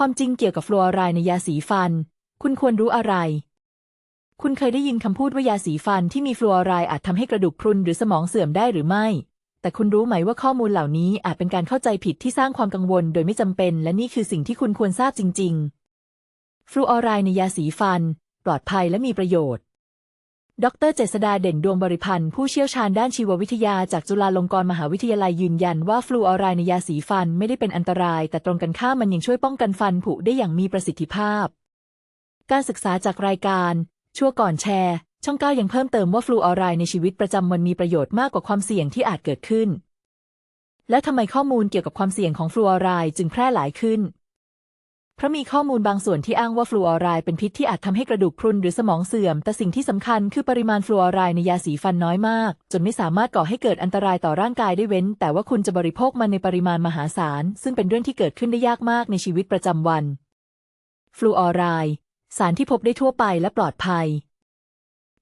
ความจริงเกี่ยวกับฟลูออไรด์ในยาสีฟัน คุณควรรู้อะไร คุณเคยได้ยินคำพูดว่ายาสีฟันที่มีฟลูออไรด์อาจทำให้กระดูกพรุนหรือสมองเสื่อมได้หรือไม่ แต่คุณรู้ไหมว่าข้อมูลเหล่านี้อาจเป็นการเข้าใจผิดที่สร้างความกังวลโดยไม่จำเป็น และนี่คือสิ่งที่คุณควรทราบจริง ๆ ฟลูออไรด์ในยาสีฟัน ปลอดภัยและมีประโยชน์ ดรเจษดาเด่นดวงบริพันธ์ผู้เชี่ยวชาญด้านชีววิทยาจากจุฬาลงกรณ์มหาวิทยาลัยยืนยันว่าฟลูออไรด์ในยาสีฟันไม่ได้เป็นอันตราย แต่ตรงกันข้ามมันยังช่วยป้องกันฟันผุได้อย่างมีประสิทธิภาพ การศึกษาจากรายการ ชั่วก่อนแชร์ ช่องเก้ายังเพิ่มเติมว่าฟลูออไรด์ในชีวิตประจำวันมีประโยชน์มากกว่าความเสี่ยงที่อาจเกิดขึ้น แล้วทำไมข้อมูลเกี่ยวกับความเสี่ยงของฟลูออไรด์จึงแพร่หลายขึ้น เพราะมีข้อมูลบางส่วนที่อ้างว่าฟลูออไรด์เป็นพิษที่อาจทำให้กระดูกพรุนหรือสมองเสื่อม แต่สิ่งที่สำคัญคือปริมาณฟลูออไรด์ในยาสีฟันน้อยมาก จนไม่สามารถก่อให้เกิดอันตรายต่อร่างกายได้เว้น แต่ว่าคุณจะบริโภคมันในปริมาณมหาศาล ซึ่งเป็นเรื่องที่เกิดขึ้นได้ยากมากในชีวิตประจำวัน ฟลูออไรด์สารที่พบได้ทั่วไปและปลอดภัย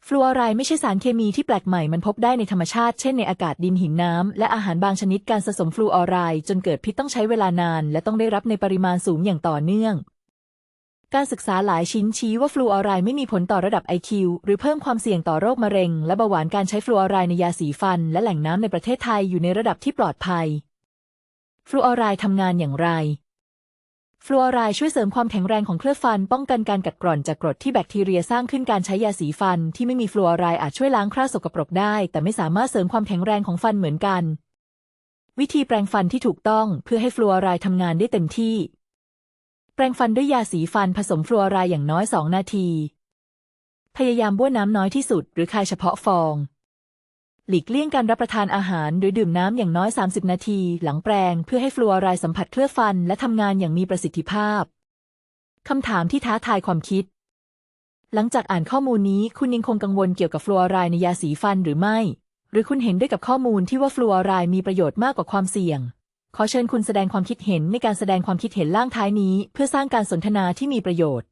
ฟลูออไรด์ไม่ใช่สารเคมีที่แปลกใหม่มันพบได้ในธรรมชาติ เช่นในอากาศดินหินน้ำ และอาหารบางชนิดการสะสมฟลูออไรด์จนเกิดพิษต้องใช้เวลานาน และต้องได้รับในปริมาณสูงอย่างต่อเนื่อง การศึกษาหลายชิ้นชี้ว่าฟลูออไรด์ไม่มีผลต่อระดับ IQ หรือเพิ่มความเสี่ยงต่อโรคมะเร็ง และเบาหวานการใช้ฟลูออไรด์ในยาสีฟัน และแหล่งน้ำในประเทศไทยอยู่ในระดับที่ปลอดภัย ฟลูออไรด์ทำงานอย่างไร ฟลูออไรด์ช่วยเสริมความแข็งแรงของเคลือบฟัน ป้องกันการกัดกร่อนจากกรดที่แบคทีเรียสร้างขึ้นการใช้ยาสีฟัน ที่ไม่มีฟลูออไรด์อาจช่วยล้างคราบสกปรกได้ แต่ไม่สามารถเสริมความแข็งแรงของฟันเหมือนกัน วิธีแปรงฟันที่ถูกต้องเพื่อให้ฟลูออไรด์ทำงานได้เต็มที่ แปรงฟันด้วยยาสีฟันผสมฟลูออไรด์อย่างน้อย 2 นาที พยายามบ้วนน้ำน้อยที่สุด หรือคายเฉพาะฟอง หลีกเลี่ยงการรับประทานอาหารหรือดื่มน้ำอย่างน้อย 30 นาที หลังแปรงเพื่อให้ฟลูออไรด์สัมผัสเคลือบฟัน และทำงานอย่างมีประสิทธิภาพ คำถามที่ท้าทายความคิด หลังจากอ่านข้อมูลนี้ คุณยังคงกังวลเกี่ยวกับฟลูออไรด์ในยาสีฟันหรือไม่ หรือคุณเห็นด้วยกับข้อมูลที่ว่าฟลูออไรด์มีประโยชน์มากกว่าความเสี่ยง ขอเชิญคุณแสดงความคิดเห็นในการแสดงความคิดเห็นล่างท้ายนี้ เพื่อสร้างการสนทนาที่มีประโยชน์